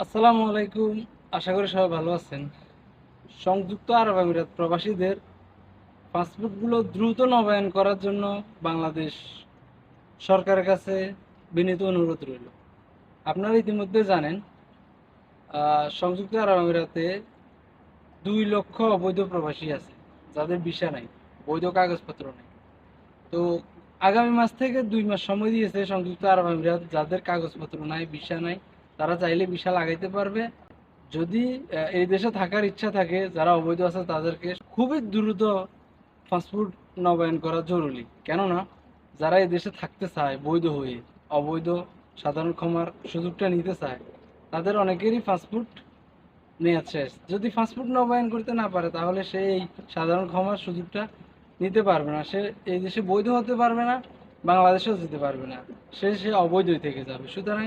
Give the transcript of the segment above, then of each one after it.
আসসালামু আলাইকুম। আশা করি সবাই ভালো আছেন। সংযুক্ত আরব আমিরাত প্রবাসীদের পাসপোর্টগুলো দ্রুত নবায়ন করার জন্য বাংলাদেশ সরকারের কাছে বিনীত অনুরোধ রইল। আপনারা ইতিমধ্যে জানেন সংযুক্ত আরব আমিরাতে দুই লক্ষ অবৈধ প্রবাসী আছে, যাদের ভিসা নাই, বৈধ কাগজপত্র নেই। তো আগামী মাস থেকে দুই মাস সময় দিয়েছে সংযুক্ত আরব আমিরাত, যাদের কাগজপত্র নাই, ভিসা নাই তারা চাইলে ভিসা লাগাইতে পারবে। যদি এই দেশে থাকার ইচ্ছা থাকে, যারা অবৈধ আছে তাদেরকে খুবই দ্রুত পাসপোর্ট নবায়ন করা জরুরি। কেননা, যারা এই দেশে থাকতে চায়, বৈধ হয়ে, অবৈধ সাধারণ ক্ষমার সুযোগটা নিতে চায়, তাদের অনেকেরই পাসপোর্ট মেয়াদ শেষ। যদি পাসপোর্ট নবায়ন করতে না পারে, তাহলে সে এই সাধারণ ক্ষমার সুযোগটা নিতে পারবে না। সে এই দেশে বৈধ হতে পারবে না, বাংলাদেশেও যেতে পারবে না। সে সে অবৈধই থেকে যাবে। সুতরাং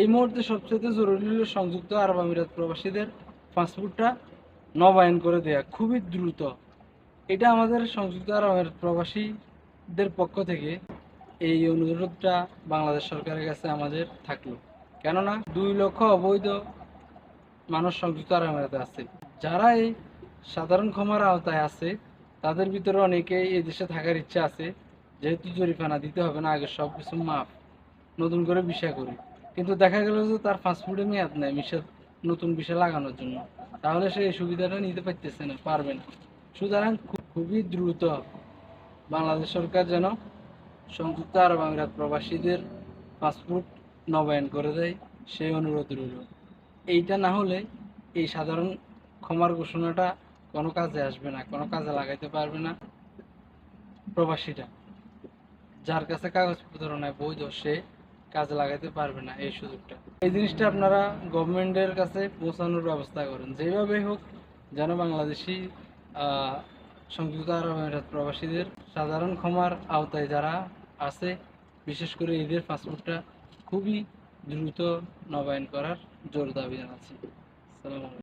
এই মুহূর্তে সবচেয়ে জরুরি হলো সংযুক্ত আরব আমিরাত প্রবাসীদের পাসপোর্টটা নবায়ন করে দেয়া, খুবই দ্রুত। এটা আমাদের সংযুক্ত আরব আমিরাত প্রবাসীদের পক্ষ থেকে এই অনুরোধটা বাংলাদেশ সরকারের কাছে আমাদের থাকল। কেননা দুই লক্ষ অবৈধ মানুষ সংযুক্ত আরব আমিরাতে আছে। যারা এই সাধারণ ক্ষমার আওতায় আছে, তাদের ভিতরে অনেকেই এই দেশে থাকার ইচ্ছা আছে। যেহেতু জরিফানা দিতে হবে না, আগে সব কিছু মাফ। নতুন করে বিষয় করি। কিন্তু দেখা গেল যে তার পাসপোর্টে মেয়াদ নেই, মিশা নতুন বিষয় লাগানোর জন্য। তাহলে সে এই সুবিধাটা নিতে পারতেছে না, পারবে না। সুতরাং খুবই দ্রুত বাংলাদেশ সরকার যেন সংযুক্ত আরব আমিরাত প্রবাসীদের পাসপোর্ট নবায়ন করে দেয়, সেই অনুরোধ রইল। এইটা না হলে এই সাধারণ ক্ষমার ঘোষণাটা কোনো কাজে আসবে না, কোনো কাজে লাগাইতে পারবে না প্রবাসীরা। যার কাছে কাগজপত্র নাই, বৈধ, সে কাজে লাগাইতে পারবে না এই সুযোগটা। এই জিনিসটা আপনারা গভর্নমেন্টের কাছে পৌঁছানোর ব্যবস্থা করেন। যেভাবে হোক, যেন বাংলাদেশি সংযুক্ত আরব আমিরাত প্রবাসীদের সাধারণ ক্ষমার আওতায় যারা আছে, বিশেষ করে এদের পাসপোর্টটা খুবই দ্রুত নবায়ন করার জোর দাবি জানাচ্ছি।